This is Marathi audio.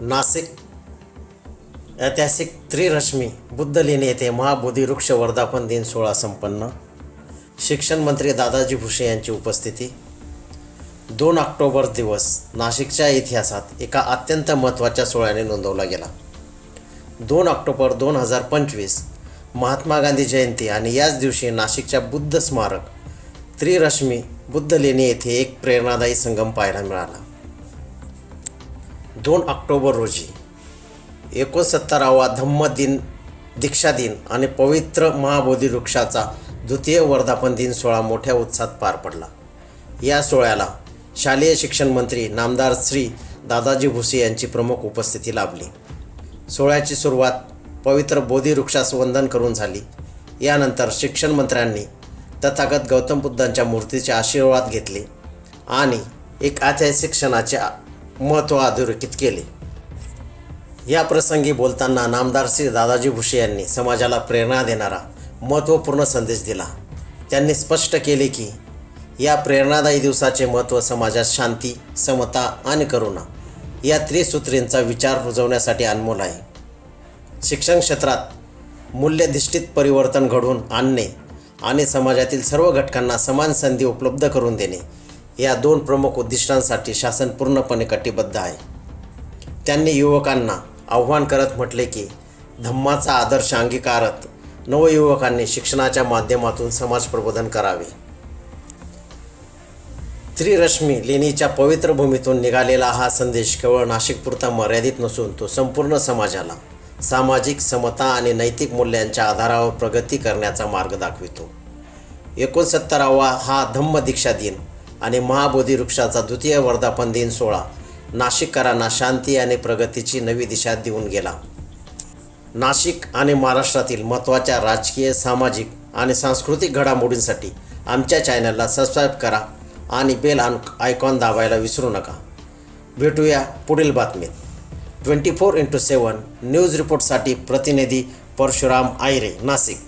नाशिक ऐतिहासिक त्रिरश्मी बुद्ध लेणी येथे महाबोधी वृक्ष वर्धापन दिन सोहळा संपन्न. शिक्षण मंत्री दादाजी भुसे यांची उपस्थिती. दोन ऑक्टोबर दिवस नाशिकच्या इतिहासात एका अत्यंत महत्त्वाच्या सोहळ्याने नोंदवला गेला. दोन ऑक्टोबर दोन हजार पंचवीस महात्मा गांधी जयंती आणि याच दिवशी नाशिकच्या बुद्ध स्मारक त्रिरश्मी बुद्ध लेणी येथे एक प्रेरणादायी संगम पाहायला मिळाला. दोन ऑक्टोबर रोजी एकोणसत्तरावा धम्म दिन दीक्षा दिन आणि पवित्र महाबोधी वृक्षाचा द्वितीय वर्धापन दिन सोहळा मोठ्या उत्साहात पार पडला. या सोहळ्याला शालेय शिक्षण मंत्री नामदार श्री दादाजी भुसे यांची प्रमुख उपस्थिती लाभली. सोहळ्याची सुरुवात पवित्र बोधी वृक्षास वंदन करून झाली. यानंतर शिक्षण मंत्र्यांनी तथागत गौतम बुद्धांच्या मूर्तीचे आशीर्वाद घेतले आणि एक ऐतिहासिक क्षणाचे महत्त्व अधोरेखित केले. या प्रसंगी बोलताना नामदार श्री दादाजी भुसे यांनी समाजाला प्रेरणा देणारा महत्त्वपूर्ण संदेश दिला. त्यांनी स्पष्ट केले की या प्रेरणादायी दिवसाचे महत्त्व समाजात शांती समता आणि करुणा या त्रिसूत्रींचा विचार रुजवण्यासाठी अनमोल आहे. शिक्षण क्षेत्रात मूल्यधिष्ठित परिवर्तन घडवून आणणे आणि समाजातील सर्व घटकांना समान संधी उपलब्ध करून देणे या दोन प्रमुख उद्दिष्टांसाठी शासन पूर्णपणे कटिबद्ध आहे. त्यांनी युवकांना आव्हान करत म्हटले की धम्माचा आदर्श अंगीकारत नवयुवकांनी शिक्षणाच्या माध्यमातून समाज प्रबोधन करावे. त्रिरश्मी लेणीच्या पवित्र भूमीतून निघालेला हा संदेश केवळ नाशिकपुरता मर्यादित नसून तो संपूर्ण समाजाला सामाजिक समता आणि नैतिक मूल्यांच्या आधारावर प्रगती करण्याचा मार्ग दाखवितो. एकोणसत्तरावा हा धम्म दीक्षा दिन आणि महाबोधी वृक्षाचा द्वितीय वर्धापन दिन सोहळा नाशिककरांना शांती आणि प्रगतीची नवी दिशा देऊन गेला. नाशिक आणि महाराष्ट्रातील महत्त्वाच्या राजकीय सामाजिक आणि सांस्कृतिक घडामोडींसाठी आमच्या चॅनलला सबस्क्राईब करा आणि बेल आन आयकॉन दाबायला विसरू नका. भेटूया पुढील बातमीत. Twenty four into seven news रिपोर्टसाठी प्रतिनिधी परशुराम आयरे नाशिक.